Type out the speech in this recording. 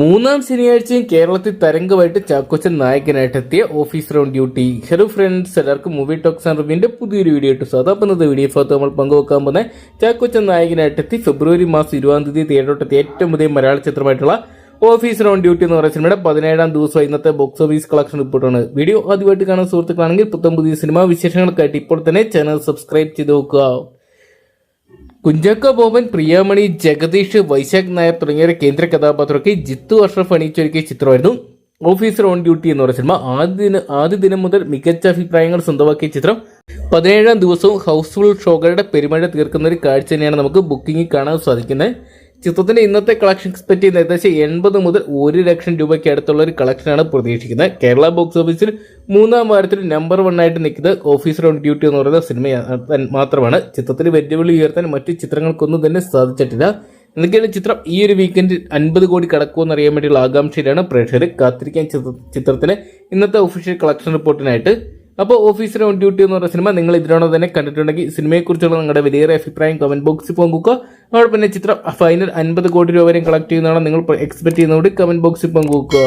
മൂന്നാം ശനിയാഴ്ചയും കേരളത്തിൽ തരംഗമായിട്ട് ചാക്കോച്ചൻ നായകനായിട്ട് എത്തിയ officer on duty. Hello friends എല്ലാവർക്കും മൂവി ടോക്സ് ആൻഡ് റിവ്യൂവിന്റെ പുതിയൊരു വീഡിയോ ഇട്ടു സാധാ ഇന്നത്തെ വീഡിയോ ഭാഗത്ത് നമ്മൾ പങ്കുവെക്കാൻ പോകുന്ന ചാക്കോച്ചൻ നായകനായിട്ട് എത്തി ഫെബ്രുവരി മാസം ഇരുപതാം തീയതി തിയേറ്ററിൽ ഏറ്റവും പുതിയ മലയാള ചിത്രമായിട്ടുള്ള ഓഫീസർ ഓൺ ഡ്യൂട്ടി എന്ന് പറയുന്ന സിനിമയുടെ പതിനേഴാം ദിവസം ഇന്നത്തെ ബോക്സ് ഓഫീസ് കളക്ഷൻ റിപ്പോർട്ടാണ് വീഡിയോ ആദ്യമായിട്ട് കാണുന്ന സുഹൃത്തുക്കളാണെങ്കിൽ പുത്തം പുതിയ സിനിമാ വിശേഷങ്ങൾക്കായിട്ട് ഇപ്പോൾ തന്നെ ചാനൽ സബ്സ്ക്രൈബ് ചെയ്ത് നോക്കുക. കുഞ്ചാക്കോ ബോബൻ പ്രിയാമണി ജഗദീഷ് വൈശാഖ് നായർ തുടങ്ങിയവരെ കേന്ദ്ര കഥാപാത്രമൊക്കെ ജിത്തു അഷ്റഫ് അണിയിച്ചൊരുക്കിയ ചിത്രമായിരുന്നു ഓഫീസർ ഓൺ ഡ്യൂട്ടി എന്ന് പറയുന്ന സിനിമ. ആദ്യ ദിന ആദ്യ ദിനം മുതൽ മികച്ച അഭിപ്രായങ്ങൾ സ്വന്തമാക്കിയ ചിത്രം. പതിനേഴാം ദിവസവും ഹൗസ്ഫുൾ ഷോകളുടെ പെരുമഴ തീർക്കുന്ന ഒരു കാഴ്ച തന്നെയാണ് നമുക്ക് ബുക്കിംഗിൽ കാണാൻ സാധിക്കുന്നത്. ചിത്രത്തിന്റെ ഇന്നത്തെ കളക്ഷൻ എക്സ്പെക്ട് ചെയ്യുന്ന ഏകദേശം എൺപത് മുതൽ ഒരു ലക്ഷം രൂപയ്ക്ക് അടുത്തുള്ള ഒരു കളക്ഷനാണ് പ്രതീക്ഷിക്കുന്നത്. കേരള ബോക്സ് ഓഫീസിൽ മൂന്നാം വാരത്തിൽ നമ്പർ വൺ ആയിട്ട് നിൽക്കുന്നത് ഓഫീസർ ഓൺ ഡ്യൂട്ടി എന്ന് പറയുന്ന സിനിമ മാത്രമാണ്. ചിത്രത്തിൽ വെല്ലുവിളി ഉയർത്താൻ മറ്റു ചിത്രങ്ങൾക്കൊന്നും തന്നെ സാധിച്ചിട്ടില്ല. എന്തൊക്കെയാണ് ചിത്രം? ഈ ഒരു വീക്കെൻഡിൽ അൻപത് കോടി കടക്കുമെന്ന് അറിയാൻ വേണ്ടിയുള്ള ആകാംക്ഷയിലാണ് പ്രേക്ഷകർ കാത്തിരിക്കാൻ ചിത്ര- ചിത്രത്തിന് ഇന്നത്തെ ഒഫീഷ്യൽ കളക്ഷൻ റിപ്പോർട്ടിനായിട്ട് അപ്പോൾ ഓഫീസർ ഓൺ ഡ്യൂട്ടി എന്ന് പറഞ്ഞ സിനിമ നിങ്ങൾ ഇതിനോട് തന്നെ കണ്ടിട്ടുണ്ടെങ്കിൽ സിനിമയെക്കുറിച്ചുള്ള നിങ്ങളുടെ വലിയേറെ അഭിപ്രായം കമന്റ് ബോക്സിൽ പങ്കുവെക്കുക. അതോടൊപ്പം തന്നെ ചിത്രം ഫൈനൽ അൻപത് കോടി രൂപ വരെയും കളക്ട് ചെയ്യുന്നതാണ് നിങ്ങൾ എക്സ്പെക്ട് ചെയ്യുന്നതോട് കമന്റ് ബോക്സിൽ പങ്കുവെക്കുക.